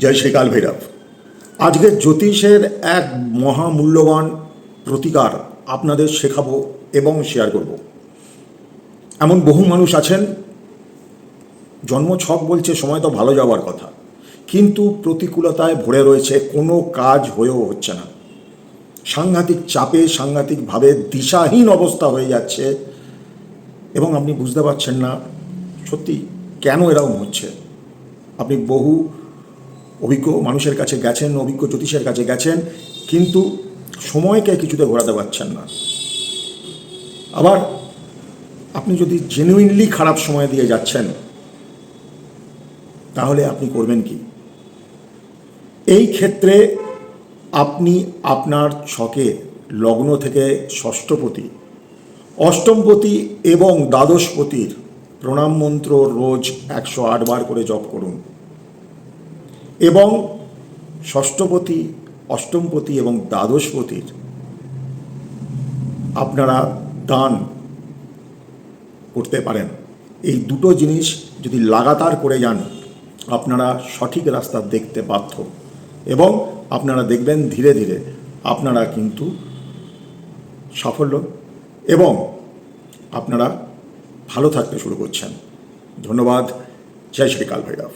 জয় শ্রী কাল ভৈরব। আজকে জ্যোতিষের এক মহামূল্যবান প্রতিকার আপনাদের শেখাবো এবং শেয়ার করব। এমন বহু মানুষ আছেন জন্ম ছক বলছে সময় তো ভালো যাওয়ার কথা, কিন্তু প্রতিকূলতায় ভরে রয়েছে কোনো কাজ হয়েও হচ্ছে না। সাংঘাতিক চাপে, সাংঘাতিকভাবে দিশাহীন অবস্থা হয়ে যাচ্ছে এবং আপনি বুঝতে পারছেন না সত্যি কেন এরকম হচ্ছে। আপনি বহু অভিজ্ঞ মানুষের কাছে গেছেন, অভিজ্ঞ জ্যোতিষের কাছে গেছেন, কিন্তু সময়কে কিছুতে ঘোরাতে পারছেন না। আবার আপনি যদি জেনুইনলি খারাপ সময় দিয়ে যাচ্ছেন, তাহলে আপনি করবেন কি? এই ক্ষেত্রে আপনি আপনার ছকে লগ্ন থেকে ষষ্ঠপতি, অষ্টমপতি এবং দ্বাদশপতির প্রণাম মন্ত্র রোজ একশো আট বার করে জপ করুন। এবং ষষ্ঠপতি, অষ্টমপতি এবং দ্বাদশপতির আপনারা দান করতে পারেন। এই দুটো জিনিস যদি লাগাতার করে যান, আপনারা সঠিক রাস্তা দেখতে বাধ্য। এবং আপনারা দেখবেন ধীরে ধীরে আপনারা কিন্তু সাফল্য এবং আপনারা ভালো থাকতে শুরু করছেন। ধন্যবাদ। জয় শ্রীকাল ভৈরব